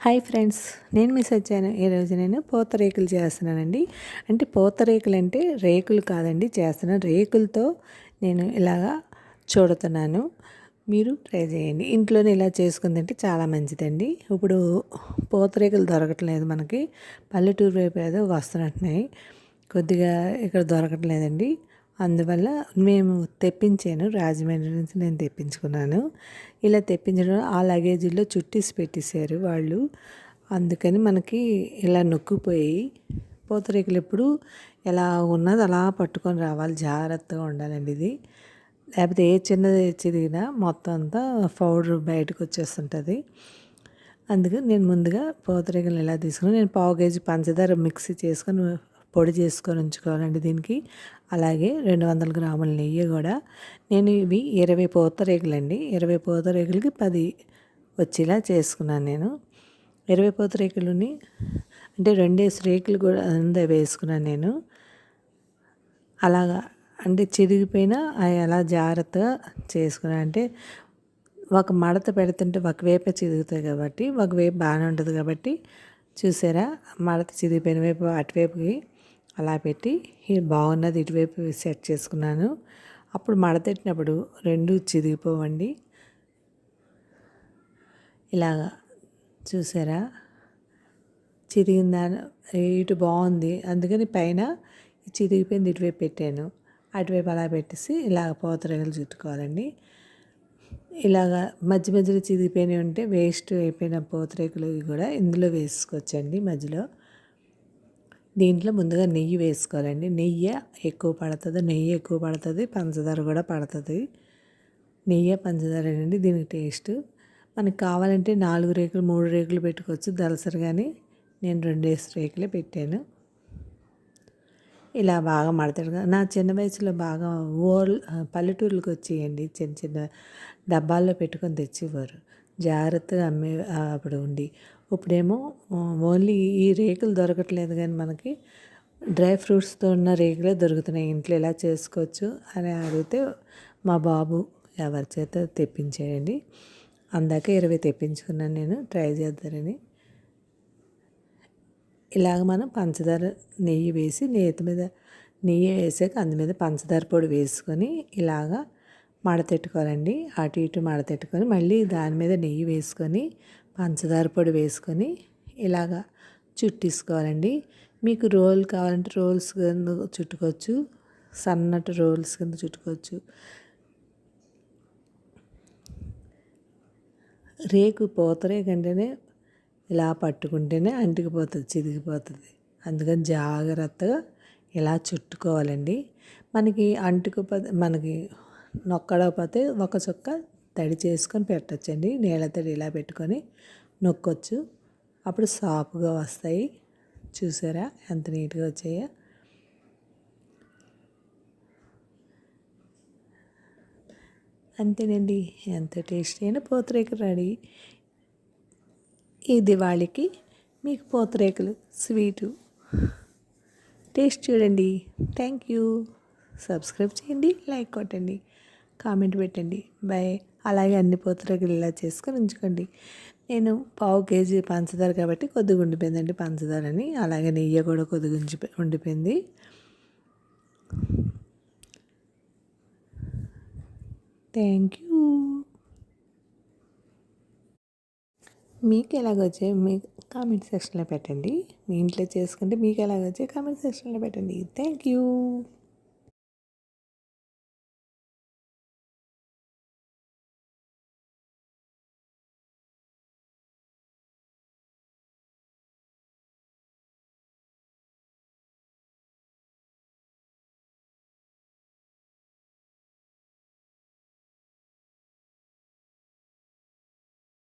Hi friends నేను miss వచ్చాను ఈరోజు నేను పూతరేకులు చేస్తున్నానండి. అంటే పూతరేకులు అంటే రేకులు కాదండి చేస్తున్నాను రేకులతో నేను ఇలాగా చూడుతున్నాను. మీరు ట్రై చేయండి. ఇంట్లోనే ఇలా చేసుకుందంటే చాలా మంచిదండి. ఇప్పుడు పూతరేకులు దొరకట్లేదు మనకి. పల్లెటూరు వైపు ఏదో వస్తున్నట్టున్నాయి. కొద్దిగా ఇక్కడ దొరకట్లేదండి. అందువల్ల మేము తెప్పించాను. రాజమండ్రి నుంచి నేను తెప్పించుకున్నాను. ఇలా తెప్పించడం ఆ లగేజీలో చుట్టేసి పెట్టేశారు వాళ్ళు. అందుకని మనకి ఇలా నొక్కిపోయి పూతరేకులు ఎప్పుడు ఎలా ఉన్నది అలా పట్టుకొని రావాలి. జాగ్రత్తగా ఉండాలండి ఇది. లేకపోతే ఏ చిన్నది చిరిగినా మొత్తం అంతా పౌడర్ బయటకు వచ్చేస్తుంటుంది. అందుకు నేను ముందుగా పూతరేకులు ఎలా తీసుకుని నేను పావు కేజీ పంచదార మిక్సీ చేసుకొని పొడి చేసుకొని ఉంచుకోవాలండి దీనికి. అలాగే రెండు వందల గ్రాముల నెయ్యి కూడా. నేను ఇవి ఇరవై పూతరేకులండి ఇరవై పూతరేకులకి పది వచ్చేలా చేసుకున్నాను నేను. ఇరవై పూతరేకులని అంటే రెండేసి రేకులు కూడా అంతా వేసుకున్నాను నేను. అలాగా అంటే చిరిగిపోయినా అవి అలా జాగ్రత్తగా చేసుకున్నాను అంటే ఒక మడత పెడుతుంటే ఒకవైపే చిరుగుతాయి కాబట్టి ఒకవైపు బాగానే ఉంటుంది కాబట్టి చూసారా? మడత చిరిగిపోయిన వైపు అటువైపుకి అలా పెట్టి బాగున్నది ఇటువైపు సెట్ చేసుకున్నాను. అప్పుడు మడతెట్టినప్పుడు రెండు చిరిగిపోవండి ఇలాగా చూసారా? చిరిగిందా ఇటు బాగుంది. అందుకని పైన చిరిగిపోయింది ఇటువైపు పెట్టాను. అటువైపు అలా పెట్టేసి ఇలాగ పోతరేగలు చుట్టుకోవాలండి. ఇలాగా మధ్య మధ్యలో చిరిగిపోయినవి ఉంటే వేస్ట్ అయిపోయిన పోతరేకులు కూడా ఇందులో వేసుకోవచ్చండి మధ్యలో. దీంట్లో ముందుగా నెయ్యి వేసుకోవాలండి. నెయ్యి ఎక్కువ పడుతుంది నెయ్యి ఎక్కువ పడుతుంది పంచదార కూడా పడుతుంది. నెయ్యి పంచదార అండి దీనికి టేస్ట్. మనకి కావాలంటే నాలుగు రేకులు మూడు రేకులు పెట్టుకోవచ్చు. దలసరి కానీ నేను రెండేసి రేకులే పెట్టాను. ఇలా బాగా మడతాడు నా చిన్న వయసులో బాగా ఓల్ పల్లెటూర్లకు వచ్చేయండి. చిన్న చిన్న డబ్బాల్లో పెట్టుకొని తెచ్చేవారు. జాగ్రత్తగా అమ్మే అప్పుడు ఉండి. ఇప్పుడేమో ఓన్లీ ఈ రేకులు దొరకట్లేదు కానీ మనకి డ్రై ఫ్రూట్స్తో ఉన్న రేకులే దొరుకుతున్నాయి. ఇంట్లో ఎలా చేసుకోవచ్చు అని అడిగితే మా బాబు ఎవరి చేత తెప్పించేయండి అందాక ఇరవై తెప్పించుకున్నాను నేను ట్రై చేద్దారని. ఇలాగ మనం పంచదార నెయ్యి వేసి నేతి మీద నెయ్యి వేసాక అందు మీద పంచదార పొడి వేసుకొని ఇలాగా మడతెట్టుకోవాలండి. అటు ఇటు మడతెట్టుకొని మళ్ళీ దాని మీద నెయ్యి వేసుకొని పంచదార పొడి వేసుకొని ఇలాగా చుట్టేసుకోవాలండి. మీకు రోల్ కావాలంటే రోల్స్ కింద చుట్టుకోవచ్చు సన్నటి రోల్స్ కింద చుట్టుకోవచ్చు. రేకు పోతరేకంటేనే ఇలా పట్టుకుంటేనే అంటికిపోతుంది చిరిగిపోతుంది అందుకని జాగ్రత్తగా ఇలా చుట్టుకోవాలండి. మనకి అంటుకుపో మనకి నొక్కడకపోతే ఒక చుక్క తడి చేసుకొని పెట్టచ్చండి. నీళ్ళ తడి ఇలా పెట్టుకొని నొక్కొచ్చు. అప్పుడు సాఫ్గా వస్తాయి. చూసారా? ఎంత నీట్గా వచ్చాయో. అంతేనండి. ఎంత టేస్టీ అయినా పూతరేకులు రెడీ. ఈ దివాళీకి మీకు పూతరేకులు స్వీటు టేస్ట్ చూడండి. Thank you. సబ్స్క్రైబ్ చేయండి లైక్ కొట్టండి. కామెంట్ పెట్టండి. బై అలాగే అన్ని పూతరేకులు ఇలా చేసుకొని ఉంచుకోండి. నేను పావు కేజీ పంచదార కాబట్టి కొద్దిగా ఉండిపోయిందండి పంచదార అని అలాగే నెయ్యి కూడా కొద్దిగా ఉంచి ఉండిపోయింది. థ్యాంక్ యూ మీకు ఎలాగొచ్చే మీ కామెంట్ సెక్షన్లో పెట్టండి. మీ ఇంట్లో చేసుకుంటే మీకు ఎలాగొచ్చే కామెంట్ సెక్షన్లో పెట్టండి. Thank you